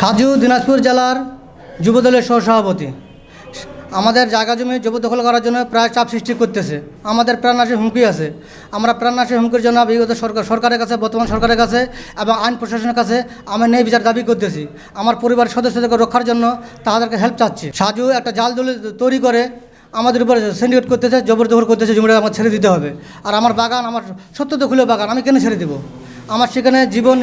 সাজু দিনাজপুর জেলার যুবদলের সহসভাপতি। আমাদের জায়গা জমি জবরদখল করার জন্য প্রায় চাপ সৃষ্টি করতেছে। আমাদের প্রাণনাশের হুমকি আছে। আমরা প্রাণনাশের হুমকির জন্য বিগত সরকার সরকারের কাছে, বর্তমান সরকারের কাছে এবং আইন প্রশাসনের কাছে আমি ন্যায় বিচার দাবি করতেছি। আমার পরিবারের সদস্যদেরকে রক্ষার জন্য তাদেরকে হেল্প চাচ্ছি। সাজু একটা জাল দল তৈরি করে আমাদের উপরে সিন্ডিকেট করতেছে, জবরদখল করতেছে, জমিটা আমার ছেড়ে দিতে হবে। আর আমার বাগান, আমার সত্য দখলীয় বাগান, আমি কেন ছেড়ে দেবো? আমার সেখানে জীবন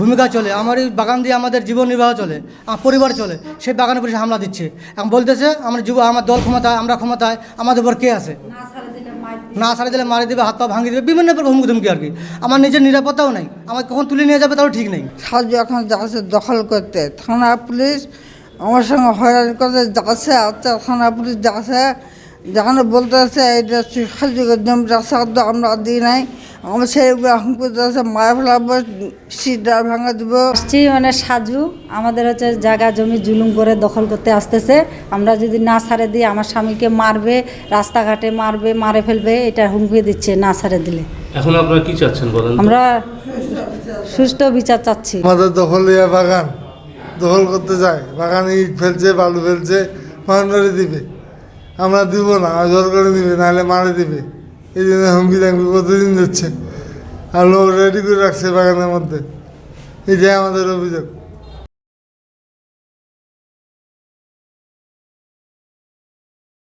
ভূমিকা চলে, আমার এই বাগান দিয়ে আমাদের জীবন নির্বাহ চলে, আমার পরিবার চলে, সেই বাগানের উপরে হামলা দিচ্ছে। এখন বলতেছে, আমার যুব আমার দল ক্ষমতায়, আমরা ক্ষমতায়, আমাদের উপর কে আছে? না ছাড়ে দিলে মারি দেবে, হাত পা ভাঙিয়ে দেবে, বিভিন্ন প্রকার হুমকি ধুমকি আর কি। আমার নিজের নিরাপত্তাও নেই আমার কখন তুলে নিয়ে যাবে তাও ঠিক নেই। সাহায্য এখন যাচ্ছে দখল করতে, থানা পুলিশ আমার সঙ্গে হয়রানি করতে যাচ্ছে আচ্ছা থানা পুলিশ যাচ্ছে যেখানে বলতে আছে এটা সাহায্য জমি রাস্তা আমরা দিই নাই। আমার ছেলেগুলো এখন করতে আছে মারা ফেলাবো সিটটা ভাঙা দেবো। আসছি মানে সাজু আমাদের হচ্ছে জায়গা জমি জুলুম করে দখল করতে আসতেছে। আমরা যদি না ছাড়ে দিই আমার স্বামীকে মারবে রাস্তাঘাটে মারবে মারে ফেলবে এটা হুমকি দিচ্ছে না ছাড়ে দিলে। এখন আপনারা কি চাচ্ছেন বলেন আমরা সুষ্ঠু বিচার চাচ্ছি। আমাদের দখলিয়া বাগান দখল করতে যায়। বাগানে ইট ফেলছে বালু ফেলছে মারে দিবে। আমরা দিব না জোর করে দিবে নাহলে মারে দিবে। এই জন্য হুমকি কতদিন প্রতিদিন যাচ্ছে আর লোক রেডি করে রাখছে বাগানের মধ্যে। এটাই আমাদের অভিযোগ।